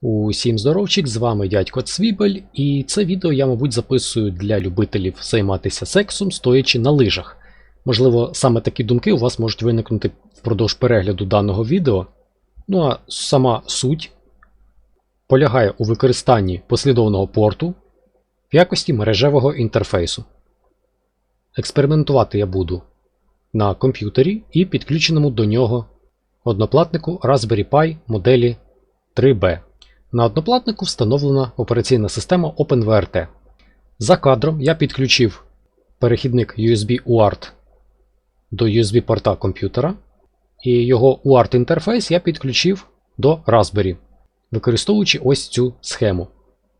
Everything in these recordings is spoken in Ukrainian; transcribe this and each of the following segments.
Усім здоровчик, з вами дядько Цвібель, і це відео я, мабуть, записую для любителів займатися сексом, стоячи на лижах. Можливо, саме такі думки у вас можуть виникнути впродовж перегляду даного відео. Ну а сама суть полягає у використанні послідовного порту в якості мережевого інтерфейсу. Експериментувати я буду на комп'ютері і підключеному до нього одноплатнику Raspberry Pi моделі 3B. На одноплатнику встановлена операційна система OpenVRT. За кадром я підключив перехідник USB UART до USB порта комп'ютера, і його UART інтерфейс я підключив до Raspberry, використовуючи ось цю схему,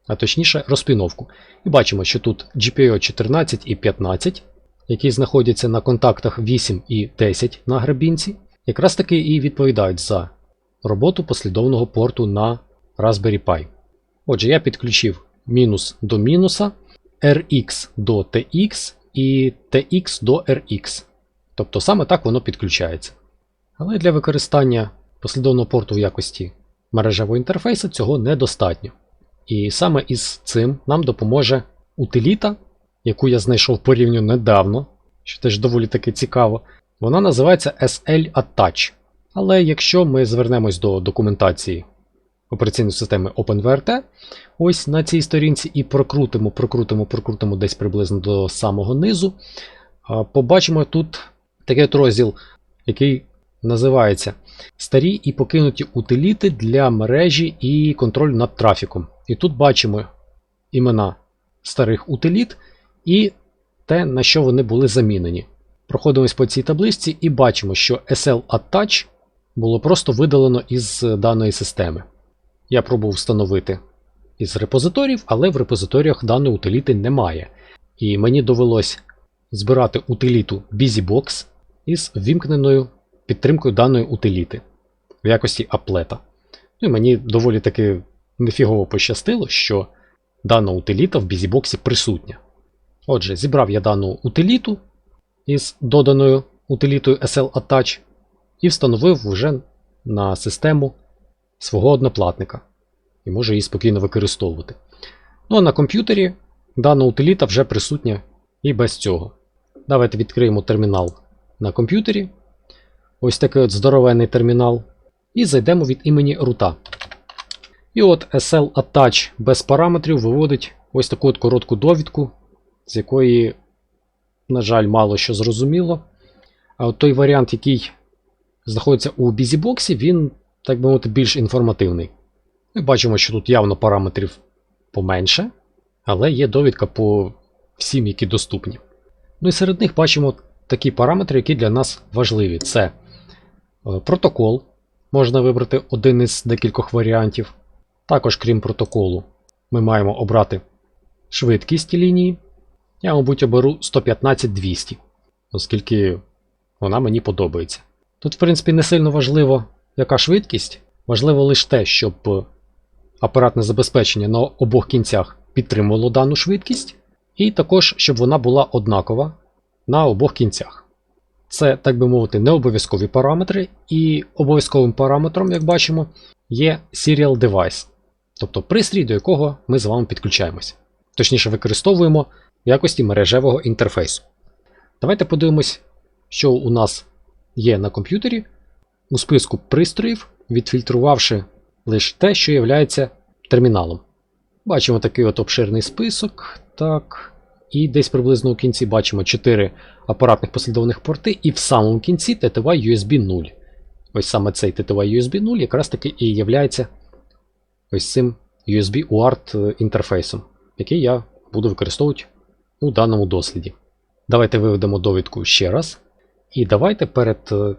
а точніше розпіновку. І бачимо, що тут GPIO 14 і 15, які знаходяться на контактах 8 і 10 на грабінці, якраз таки і відповідають за роботу послідовного порту на Raspberry Pi. Отже, я підключив мінус до мінуса, RX до TX і TX до RX. Тобто саме так воно підключається. Але для використання послідовного порту в якості мережевого інтерфейсу цього недостатньо. І саме із цим нам допоможе утиліта, яку я знайшов порівню недавно, що теж доволі таки цікаво. Вона називається SL Attach. Але якщо ми звернемось до документації операційної системи OpenVRT, ось на цій сторінці і прокрутимо, прокрутимо, прокрутимо десь приблизно до самого низу, побачимо тут такий от розділ, який називається Старі і покинуті утиліти для мережі і контролю над трафіком. І тут бачимо імена старих утиліт і те, на що вони були замінені. Проходимось по цій табличці і бачимо, що SL Attach було просто видалено із даної системи. Я пробував встановити із репозиторів, але в репозиторіях даної утиліти немає. І мені довелось збирати утиліту BusyBox із ввімкненою підтримкою даної утиліти в якості аплета. Ну і мені доволі таки нефігово пощастило, що дана утиліта в BusyBox присутня. Отже, зібрав я дану утиліту із доданою утилітою SL Attach і встановив вже на систему свого одноплатника і може її спокійно використовувати. Ну а на комп'ютері дана утиліта вже присутня і без цього. Давайте відкриємо термінал на комп'ютері. Ось такий от здоровенний термінал. І зайдемо від імені рута. І от SL Attach без параметрів виводить ось таку от коротку довідку, з якої, на жаль, мало що зрозуміло. А от той варіант, який знаходиться у BusyBox, він, так би мовити, більш інформативний. Ми бачимо, що тут явно параметрів поменше, але є довідка по всім, які доступні. Ну і серед них бачимо такі параметри, які для нас важливі. Це е, протокол. Можна вибрати один із декількох варіантів. Також, крім протоколу, ми маємо обрати швидкість лінії. Я, мабуть, оберу 115-200, оскільки вона мені подобається. Тут, в принципі, не сильно важливо, яка швидкість. Важливо лише те, щоб апаратне забезпечення на обох кінцях підтримувало дану швидкість, і також, щоб вона була однакова на обох кінцях. Це, так би мовити, не обов'язкові параметри, і обов'язковим параметром, як бачимо, є Serial Device, тобто пристрій, до якого ми з вами підключаємося. Точніше, використовуємо в якості мережевого інтерфейсу. Давайте подивимось, що у нас є на комп'ютері у списку пристроїв, відфільтрувавши лише те, що є терміналом. Бачимо такий от обширний список. Так. І десь приблизно у кінці бачимо 4 апаратних послідовних порти, і в самому кінці TTY USB 0. Ось саме цей TTY USB 0 якраз таки і є ось цим USB UART інтерфейсом, який я буду використовувати у даному досліді. Давайте виведемо довідку ще раз. І давайте перед е,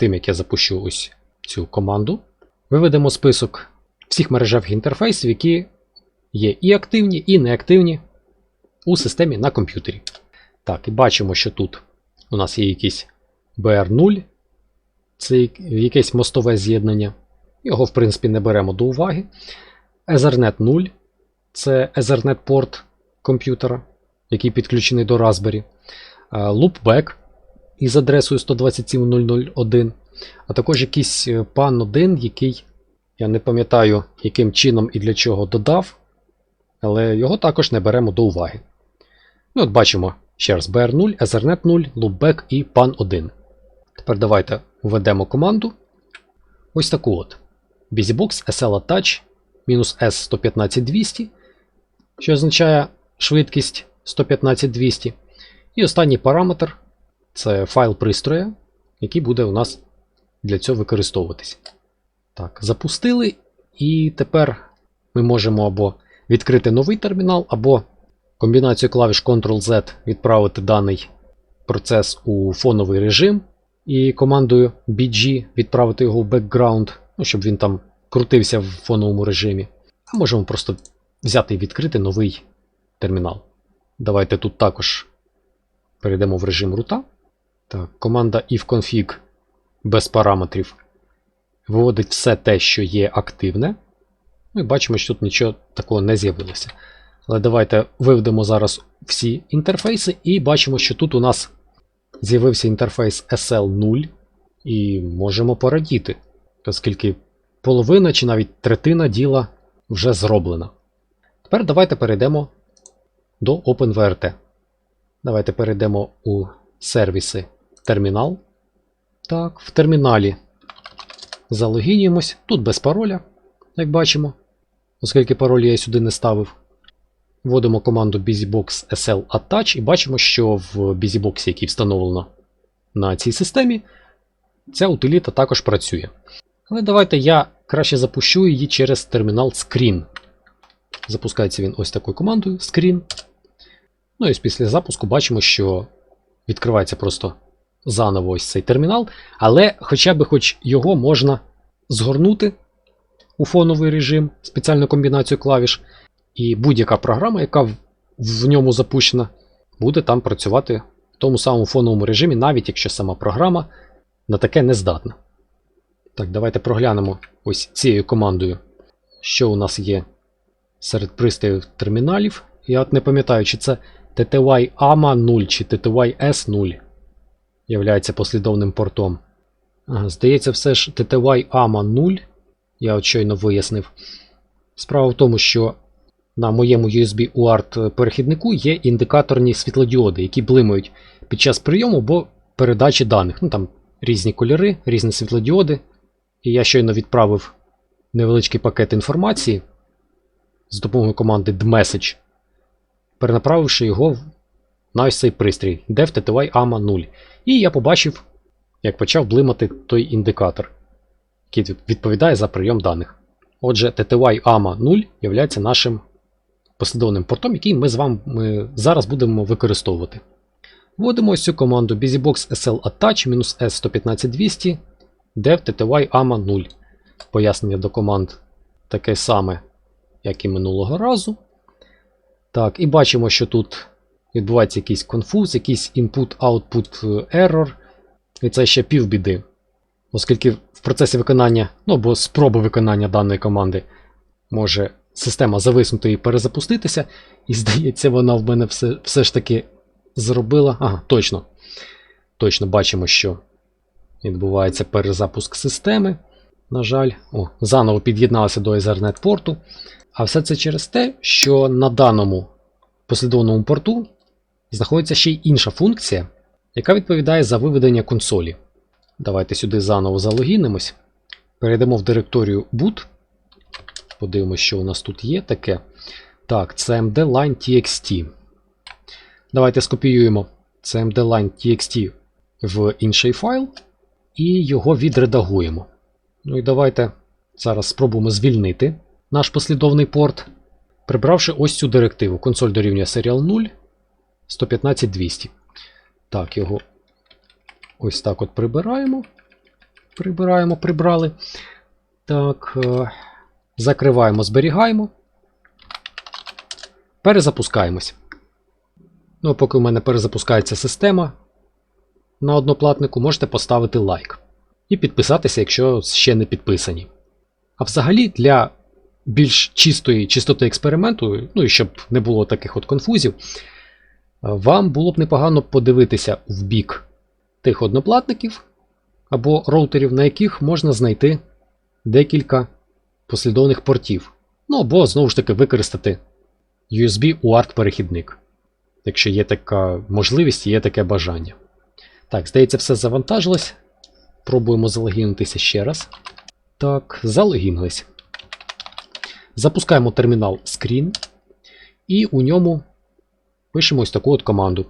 тим, як я запущу ось цю команду, виведемо список всіх мережевих інтерфейсів, які є і активні, і неактивні у системі на комп'ютері. Так, і бачимо, що тут у нас є якийсь BR0, це якесь мостове з'єднання. Його, в принципі, не беремо до уваги. Ethernet 0 це Ethernet порт комп'ютера, який підключений до Raspberry. Loopback із адресою 127.001, а також якийсь PAN1, який Я не пам'ятаю, яким чином і для чого додав, але його також не беремо до уваги. Ну, от бачимо ще раз BR0, Ethernet 0, Loopback і PAN 1. Тепер давайте введемо команду. Ось таку от. BusyBox SL Attach мінус S115200, що означає швидкість 115200. І останній параметр це файл пристроя, який буде у нас для цього використовуватись. Так, запустили, і тепер ми можемо або відкрити новий термінал, або комбінацію клавіш Ctrl-Z відправити даний процес у фоновий режим, і командою BG відправити його в background, ну, щоб він там крутився в фоновому режимі. А можемо просто взяти і відкрити новий термінал. Давайте тут також перейдемо в режим рута. Так, команда ifconfig без параметрів виводить все те, що є активне. І бачимо, що тут нічого такого не з'явилося. Але давайте виведемо зараз всі інтерфейси, і бачимо, що тут у нас з'явився інтерфейс SL0, і можемо порадіти, оскільки половина чи навіть третина діла вже зроблена. Тепер давайте перейдемо до OpenVRT. Давайте перейдемо у сервіси термінал. Так, в терміналі залогінюємось. Тут без пароля, як бачимо, оскільки пароль я сюди не ставив. Вводимо команду BusyBox SL Attach і бачимо, що в BusyBox, який встановлено на цій системі, ця утиліта також працює. Але давайте я краще запущу її через термінал Screen. Запускається він ось такою командою Screen. Ну і після запуску бачимо, що відкривається просто заново ось цей термінал, але хоча б хоч його можна згорнути у фоновий режим, спеціальну комбінацію клавіш, і будь-яка програма, яка в, в ньому запущена, буде там працювати в тому самому фоновому режимі, навіть якщо сама програма на таке не здатна. Так, давайте проглянемо ось цією командою, що у нас є серед пристроїв терміналів. Я от не пам'ятаю, чи це TTY AMA 0 чи TTY S 0 являється послідовним портом. Здається, все ж TTY AMA 0. Я от щойно вияснив. Справа в тому, що на моєму USB UART перехіднику є індикаторні світлодіоди, які блимають під час прийому або передачі даних. Ну там різні кольори, різні світлодіоди. І я щойно відправив невеличкий пакет інформації з допомогою команди dmessage, перенаправивши його на цей пристрій DevTTY AMA 0. І я побачив, як почав блимати той індикатор, який відповідає за прийом даних. Отже, TTY AMA 0 є нашим послідовним портом, який ми з вами зараз будемо використовувати. Вводимо цю команду BusyBox SL Attach S115200 dev TTY AMA 0. Пояснення до команд таке саме, як і минулого разу. Так, і бачимо, що тут відбувається якийсь конфуз, якийсь input-output error. І це ще півбіди. Оскільки в процесі виконання, ну або спроби виконання даної команди може система зависнути і перезапуститися. І здається, вона в мене все все ж таки зробила. Ага, точно. Точно бачимо, що відбувається перезапуск системи. На жаль, О, заново під'єдналася до Ethernet порту. А все це через те, що на даному послідовному порту знаходиться ще й інша функція, яка відповідає за виведення консолі. Давайте сюди заново залогінимось. Перейдемо в директорію boot. Подивимося, що у нас тут є таке. Так, CMD Line TXT. Давайте скопіюємо CMD Line TXT в інший файл і його відредагуємо. Ну і давайте зараз спробуємо звільнити наш послідовний порт, прибравши ось цю директиву. Консоль дорівнює serial 0 115200. Так, його ось так от прибираємо. Прибираємо, прибрали. Так, е, закриваємо, зберігаємо. Перезапускаємось. Ну, поки у мене перезапускається система на одноплатнику, можете поставити лайк. І підписатися, якщо ще не підписані. А взагалі, для більш чистої чистоти експерименту, ну і щоб не було таких от конфузів, вам було б непогано подивитися в бік тих одноплатників або роутерів, на яких можна знайти декілька послідовних портів. Ну або знову ж таки використати USB UART перехідник. Якщо є така можливість і є таке бажання. Так, здається, все завантажилось. Пробуємо залогінитися ще раз. Так, залогінились. Запускаємо термінал Screen. І у ньому пишемо ось таку от команду.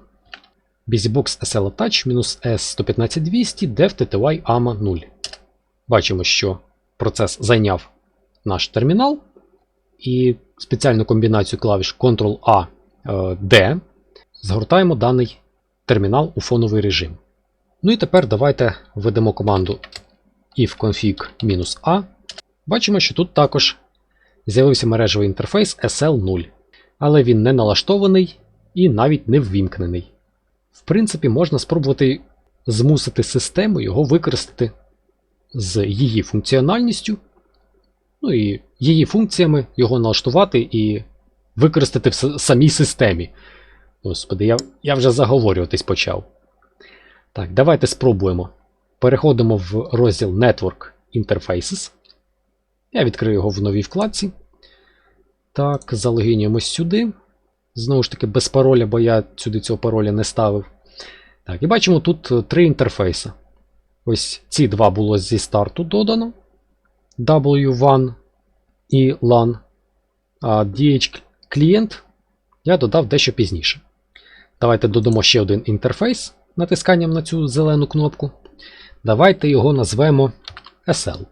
busybox SL Attach S115200 dev TTY AMA 0. Бачимо, що процес зайняв наш термінал. І спеціальну комбінацію клавіш Ctrl-A е, D згортаємо даний термінал у фоновий режим. Ну і тепер давайте введемо команду ifconfig-a. Бачимо, що тут також з'явився мережевий інтерфейс SL0, але він не налаштований і навіть не ввімкнений. В принципі, можна спробувати змусити систему його використати з її функціональністю, ну і її функціями його налаштувати і використати в самій системі. Господи, я, я вже заговорюватись почав. Так, давайте спробуємо. Переходимо в розділ Network Interfaces. Я відкрию його в новій вкладці. Так, залогінюємось сюди. Знову ж таки, без пароля, бо я сюди цього пароля не ставив. Так, і бачимо тут е, три інтерфейси. Ось ці два було зі старту додано. W1 і LAN. А DH клієнт я додав дещо пізніше. Давайте додамо ще один інтерфейс натисканням на цю зелену кнопку. Давайте його назвемо SL.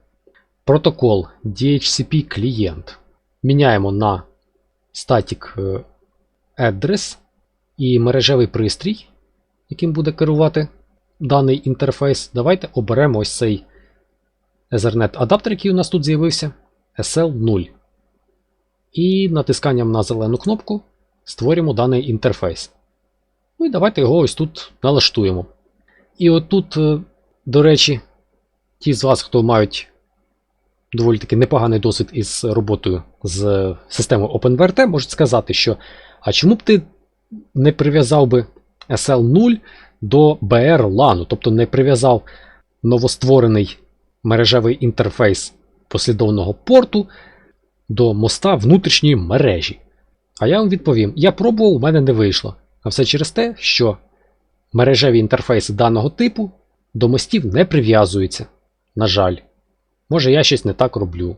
Протокол DHCP клієнт. Міняємо на static address і мережевий пристрій, яким буде керувати даний інтерфейс. Давайте оберемо ось цей Ethernet адаптер, який у нас тут з'явився, SL0. І натисканням на зелену кнопку створюємо даний інтерфейс. Ну і давайте його ось тут налаштуємо. І отут, е, до речі, ті з вас, хто мають доволі таки непоганий досвід із роботою з системою OpenVRT, можуть сказати, що а чому б ти не прив'язав би SL0 до BR LAN, тобто не прив'язав новостворений мережевий інтерфейс послідовного порту до моста внутрішньої мережі. А я вам відповім: я пробував, у мене не вийшло. А все через те, що мережеві інтерфейси даного типу до мостів не прив'язуються. На жаль. Може, я щось не так роблю.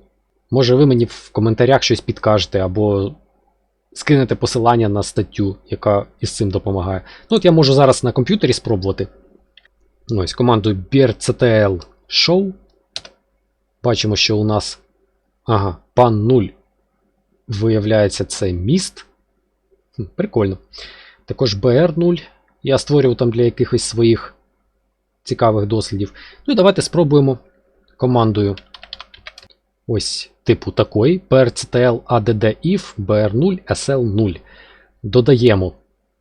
Може, ви мені в коментарях щось підкажете, або скинете посилання на статтю, яка із цим допомагає. Ну, от я можу зараз на комп'ютері спробувати. Ось командою BRCTL Show. Бачимо, що у нас. Ага, пан 0. Виявляється, це міст. Хм, Прикольно. Також BR0. Я створював там для якихось своїх цікавих дослідів. Ну і давайте спробуємо командою ось типу такої PRCTL ADD if BR0 SL0. Додаємо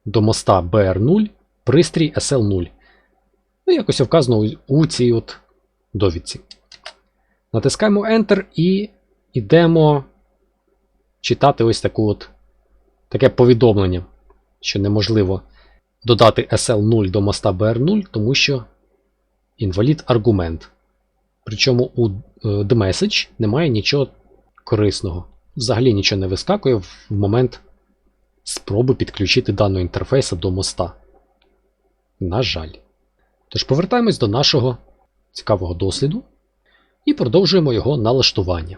до моста BR0 пристрій SL0. Ну, якось вказано у- цій от довідці. Натискаємо Enter і йдемо читати ось таку от, таке повідомлення, що неможливо додати SL0 до моста BR0, тому що інвалід аргумент. Причому у е, TheMessage немає нічого корисного. Взагалі нічого не вискакує в момент спроби підключити даного інтерфейсу до моста. На жаль. Тож повертаємось до нашого цікавого досліду і продовжуємо його налаштування.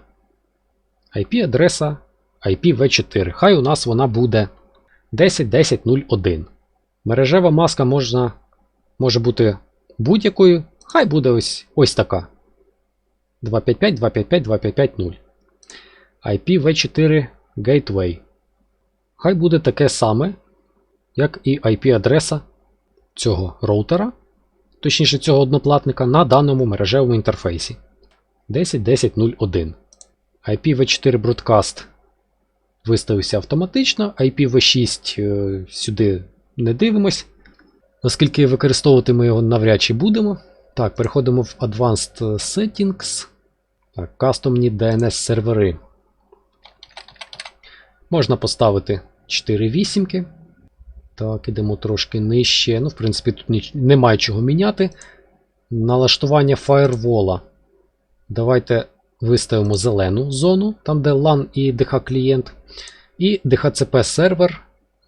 IP-адреса IPv4. Хай у нас вона буде 10.10.01. Мережева маска можна, може бути будь-якою. Хай буде ось, ось така. 255, 255, 255, IPv4 Gateway. Хай буде таке саме, як і IP-адреса цього роутера, точніше цього одноплатника, на даному мережевому інтерфейсі. 10.10.01. IPv4 Broadcast виставився автоматично, IPv6 е, сюди не дивимось, оскільки використовувати ми його навряд чи будемо. Так, переходимо в Advanced Settings. Так, кастомні DNS сервери. Можна поставити 4 вісімки. Так, ідемо трошки нижче. Ну, в принципі, тут немає чого міняти. Налаштування фаєрвола. Давайте виставимо зелену зону, там де LAN і DH клієнт. І DHCP сервер.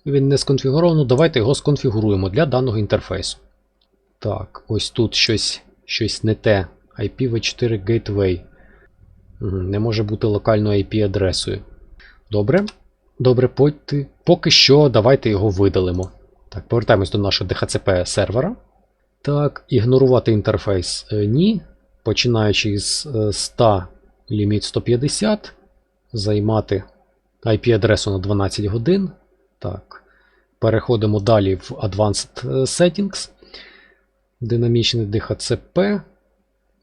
Він не сконфігуровано. Давайте його сконфігуруємо для даного інтерфейсу. Так, ось тут щось, щось не те. IPv4 Gateway. Не може бути локальною IP-адресою. Добре. Добре, поки, поки що давайте його видалимо. Так, повертаємось до нашого DHCP сервера. Так, ігнорувати інтерфейс е, ні. Починаючи з е, 100 ліміт 150. Займати IP-адресу на 12 годин. Так. Переходимо далі в Advanced е, Settings. Динамічний DHCP.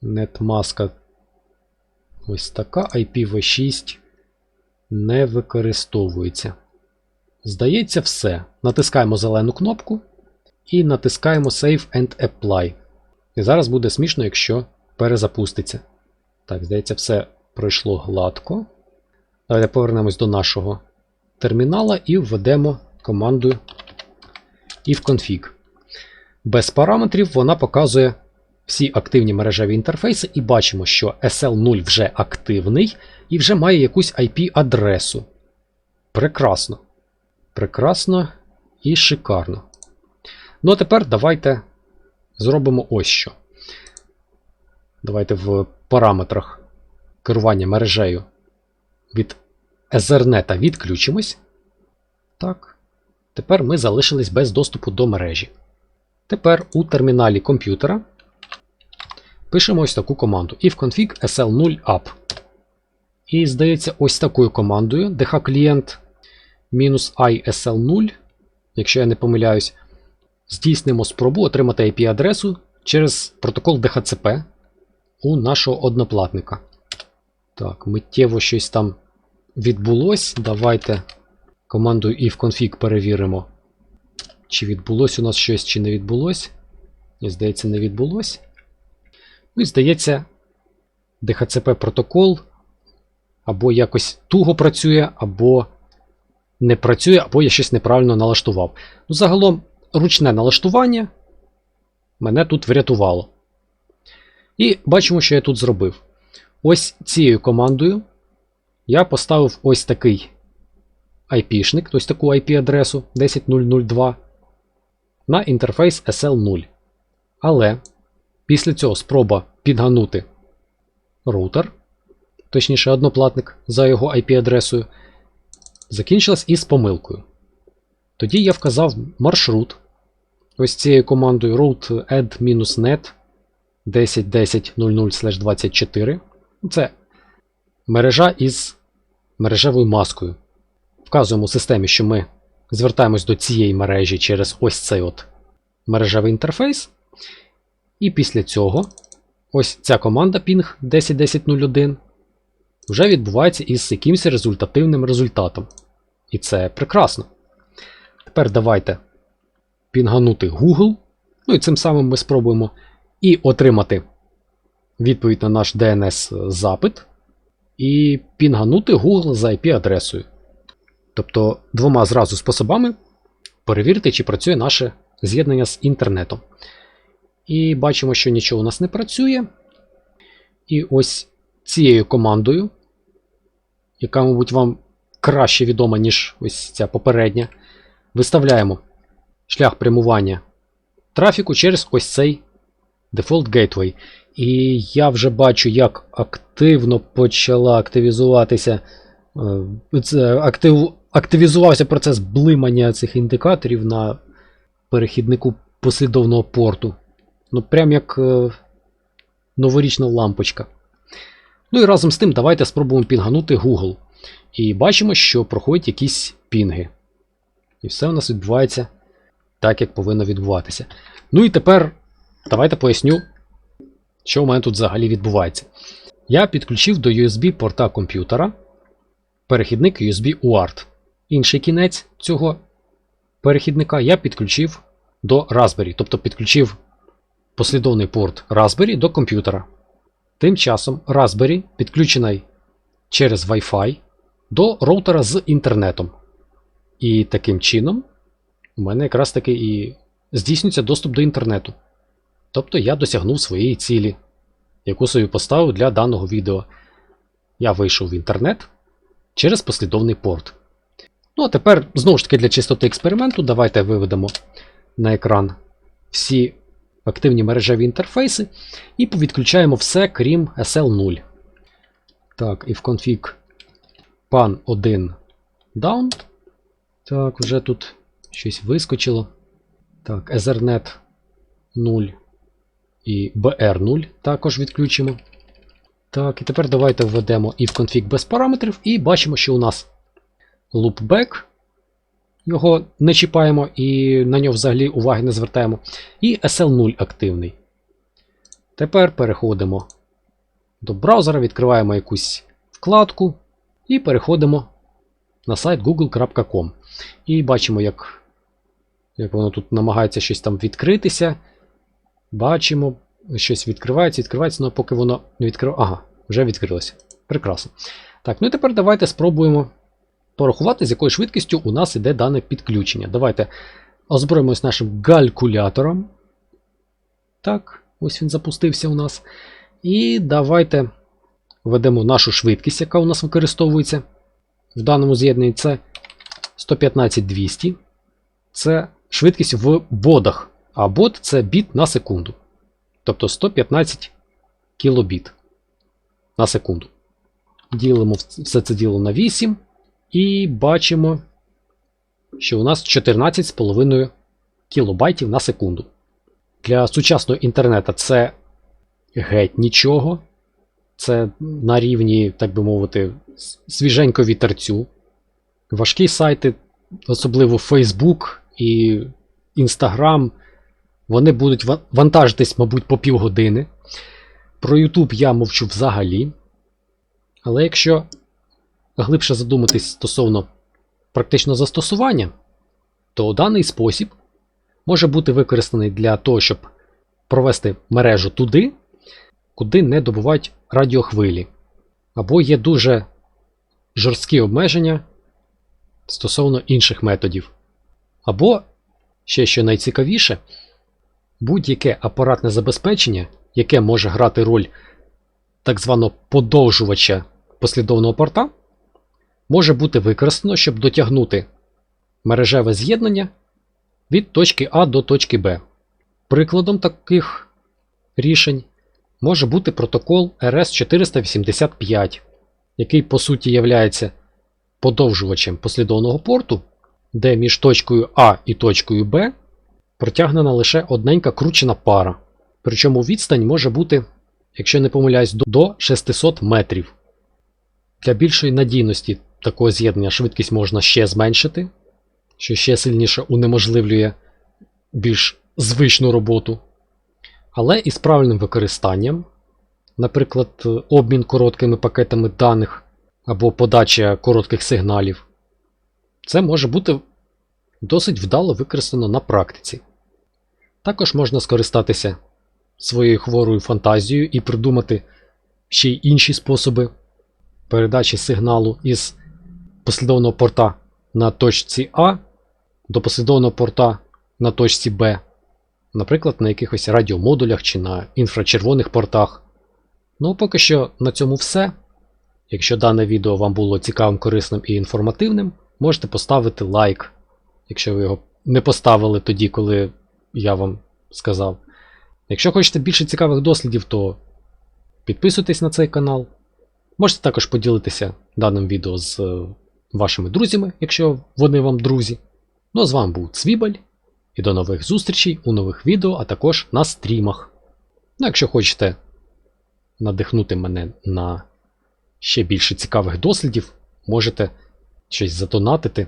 Netmask ось така. IPv6 не використовується. Здається, все. Натискаємо зелену кнопку і натискаємо Save and Apply. І зараз буде смішно, якщо перезапуститься. Так, здається, все пройшло гладко. Давайте повернемось до нашого термінала і введемо команду ifconfig. Без параметрів вона показує всі активні мережеві інтерфейси, і бачимо, що SL0 вже активний і вже має якусь IP-адресу. Прекрасно. Прекрасно і шикарно. Ну а тепер давайте зробимо ось що. Давайте в параметрах керування мережею від Ethernet відключимось. Так. Тепер ми залишились без доступу до мережі. Тепер у терміналі комп'ютера пишемо ось таку команду ifconfig sl0up. І здається, ось такою командою dhclient -isl0, якщо я не помиляюсь, здійснимо спробу отримати IP-адресу через протокол DHCP у нашого одноплатника. Так, миттєво щось там відбулось. Давайте командою ifconfig перевіримо, чи відбулось у нас щось, чи не відбулось. Здається, не відбулось. Ну і здається, DHCP протокол або якось туго працює, або не працює, або я щось неправильно налаштував. Ну, загалом, ручне налаштування мене тут врятувало. І бачимо, що я тут зробив. Ось цією командою я поставив ось такий IP-шник, ось таку IP-адресу 10002 на інтерфейс SL0. Але після цього спроба підганути роутер, точніше, одноплатник за його IP-адресою, закінчилась із помилкою. Тоді я вказав маршрут ось цією командою route add-net 10.10.00/24. Це мережа із мережевою маскою. Вказуємо системі, що ми звертаємось до цієї мережі через ось цей от мережевий інтерфейс. І після цього ось ця команда ping 10.10.01 вже відбувається із якимось результативним результатом. І це прекрасно. Тепер давайте пінганути Google. Ну і цим самим ми спробуємо і отримати відповідь на наш DNS-запит, і пінганути Google за IP-адресою. Тобто двома зразу способами перевірити, чи працює наше з'єднання з інтернетом. І бачимо, що нічого у нас не працює. І ось цією командою, яка, мабуть, вам краще відома, ніж ось ця попередня, виставляємо шлях прямування трафіку через ось цей Default Gateway. І я вже бачу, як активно почала активізуватися. е, актив, активізувався процес блимання цих індикаторів на перехіднику послідовного порту. Ну, прям як е, новорічна лампочка. Ну і разом з тим, давайте спробуємо пінганути Google. І бачимо, що проходять якісь пінги. І все у нас відбувається так, як повинно відбуватися. Ну і тепер давайте поясню, що у мене тут взагалі відбувається. Я підключив до USB порта комп'ютера перехідник USB UART. Інший кінець цього перехідника я підключив до Raspberry, тобто підключив послідовний порт Raspberry до комп'ютера. Тим часом Raspberry підключений через Wi-Fi до роутера з інтернетом. І таким чином у мене якраз таки і здійснюється доступ до інтернету. Тобто я досягнув своєї цілі, яку собі поставив для даного відео. я вийшов в інтернет через послідовний порт. Ну, а тепер, знову ж таки, для чистоти експерименту, давайте виведемо на екран всі активні мережеві інтерфейси і повідключаємо все, крім SL0. Так, і в config pan 1 down. Так, вже тут щось вискочило. Так, Ethernet 0 і BR0 також відключимо. Так, і тепер давайте введемо в config без параметрів, і бачимо, що у нас loopback. Його не чіпаємо і на нього взагалі уваги не звертаємо. І SL0 активний. Тепер переходимо до браузера, відкриваємо якусь вкладку і переходимо на сайт google.com. І бачимо, як, як воно тут намагається щось там відкритися. Бачимо, щось відкривається, відкривається, але поки воно не відкриває. Ага, вже відкрилося. Прекрасно. Так, ну і тепер давайте спробуємо порахувати, з якою швидкістю у нас іде дане підключення. Давайте озброїмось нашим калькулятором. Так, ось він запустився у нас. І давайте введемо нашу швидкість, яка у нас використовується. В даному з'єднанні це 115-200. Це швидкість в бодах. А бот це біт на секунду. Тобто 115 кілобіт на секунду. Ділимо все це діло на 8. І бачимо, що у нас 14,5 кілобайтів на секунду. Для сучасного інтернету це геть нічого. Це на рівні, так би мовити, свіженько вітерцю. Важкі сайти, особливо Facebook і Instagram, вони будуть вантажитись, мабуть, по півгодини. Про YouTube я мовчу взагалі. Але якщо глибше задуматись стосовно практичного застосування, то даний спосіб може бути використаний для того, щоб провести мережу туди, куди не добувають радіохвилі. Або є дуже жорсткі обмеження стосовно інших методів. Або, ще що найцікавіше, будь-яке апаратне забезпечення, яке може грати роль так званого подовжувача послідовного порта, може бути використано, щоб дотягнути мережеве з'єднання від точки А до точки Б. Прикладом таких рішень може бути протокол RS485, який по суті є подовжувачем послідовного порту, де між точкою А і точкою Б протягнена лише одненька кручена пара. Причому відстань може бути, якщо не помиляюсь, до 600 метрів. Для більшої надійності такого з'єднання швидкість можна ще зменшити, що ще сильніше унеможливлює більш звичну роботу. Але із правильним використанням, наприклад, обмін короткими пакетами даних або подача коротких сигналів, це може бути досить вдало використано на практиці. Також можна скористатися своєю хворою фантазією і придумати ще й інші способи передачі сигналу із послідовного порта на точці А до послідовного порта на точці Б, наприклад, на якихось радіомодулях чи на інфрачервоних портах. Ну, поки що на цьому все. Якщо дане відео вам було цікавим, корисним і інформативним, можете поставити лайк, якщо ви його не поставили тоді, коли я вам сказав. Якщо хочете більше цікавих дослідів, то підписуйтесь на цей канал. Можете також поділитися даним відео з е, вашими друзями, якщо вони вам друзі. Ну а з вами був Цвібаль, і до нових зустрічей у нових відео, а також на стрімах. Ну, якщо хочете надихнути мене на ще більше цікавих дослідів, можете щось задонатити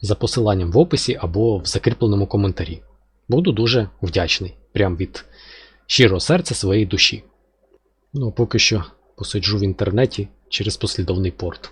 за посиланням в описі або в закріпленому коментарі. Буду дуже вдячний, прям від щирого серця своєї душі. Ну, а поки що посиджу в інтернеті через послідовний порт.